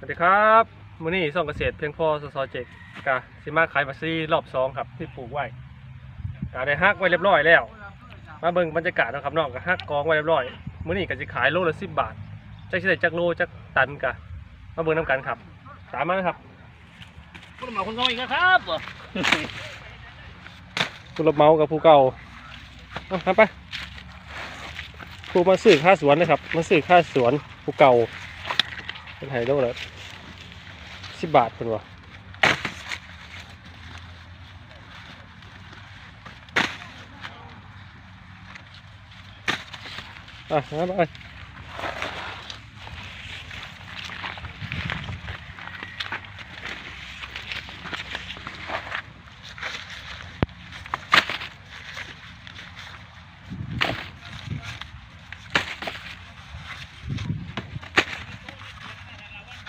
สวัสดีครับมื้อนี้ส่งเกษตรเพียงพอสสเจกกะสิมาขายบัซีรอบสองครับที่ปลูกไว้กะได้ฮักไว้เรียบร้อยแล้ว มาเบิ่งบรรยากาศเนาะครับน้องก็ฮักกองไว้เรียบร้อยมื้อนี้ก็สิขายโลละ10บาทจักสิได้จักโลจักตันกะมาเบิ่งนํกันครับตามมานะครับผู้รับเหมาคนน้อยอีกแล้วครับผู้รับเหมากับผู้เก่าเอาครับไปผู้มาซื้อค่าสวนนะครับมาซื้อค่าสวนผู้เก่า เป็นไฮโลละสิบาทเป็นวะอะมาไป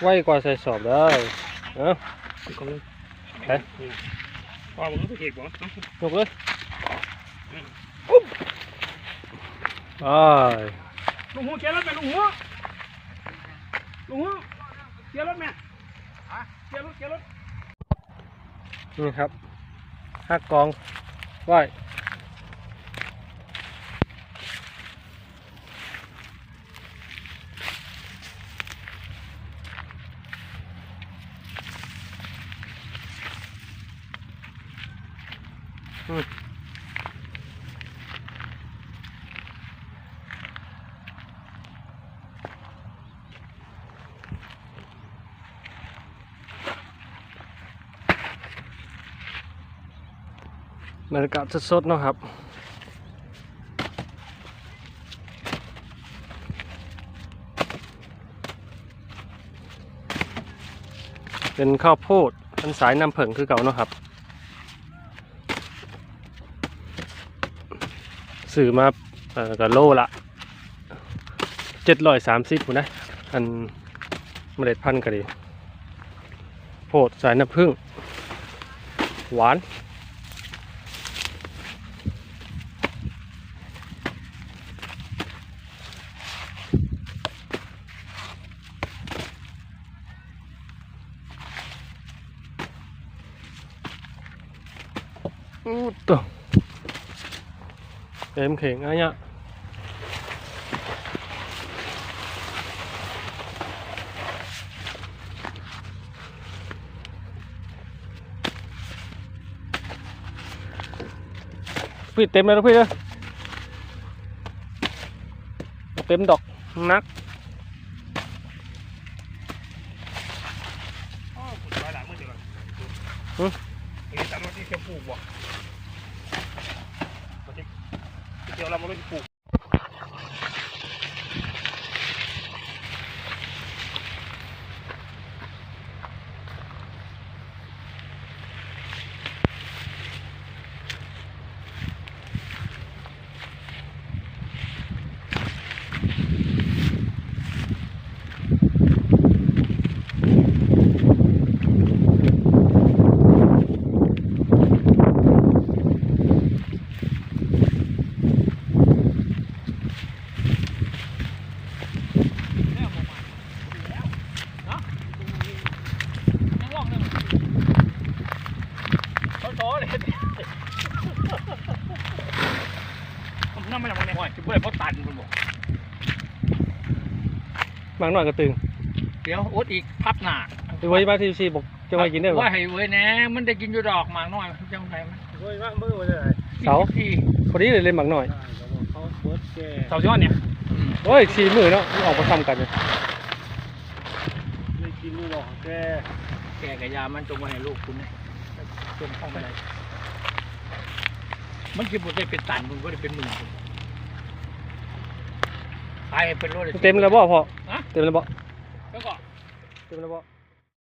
ไวกว่าใส่สอบได้เอ้าไปพ่อผมก็เอกบอกยกเลยอุ๊บไปลุงหัวเกียร์รถไหมลุงหัวลุงหัวเกียร์รถไหมเกียร์รถเกียร์รถนี่ครับหักกองไหว บรรยากาศสดๆเนาะครับเป็นข้าวโพดอันสายน้ำผึ้งคือเก่าเนาะครับ สื่อมาเอ่อกับโลละเจ็ดร้อยสามสิบนะอันเมล็ดพันธุ์ก็ดีโพดสายน้ำผึ้งหวานอู้ตัว เต็มเข่งอะเนี่ยพี่เต็มเลยนะพี่เด้อเต็มดอกนักเฮ้ยตามรถที่เกี่ยวปลูกบ่มาที่ เดี๋ยวเรามารถที่ปลูก ยังว่องเลยเขาโตเลย ผมนั่งไม่ได้มาในห้อยจะเบื่อเพราะตันคุณบอกบางหน่อยก็ตึงเดี๋ยวอดอีกพับหนาไปไว้บ้านที่ซีบอกจะมากินได้ไหมว่าให้เว้ยแหน่มันได้กินอยู่ดอกหมากน้อยจังไงมันเว้ยว่ามือไว้เลยที่เสาที่พอดีเลยเล่นบางหน่อยเสาย้อนเนี่ยโอ้ยสี่มือเนาะมันออกมาทำกันเลยไม่กินนี่หรอกแกแกกับยามันจงมาให้ลูกคุณเนี่ยจงห้องอะไร มันคิดว่าได้เป็นตันมันก็ได้เป็นหมื่นคุณขายเป็นรถเต็มแล้วบ่พอฮะเต็มแล้วบ่แล้วก็ เต็มแล้วบ่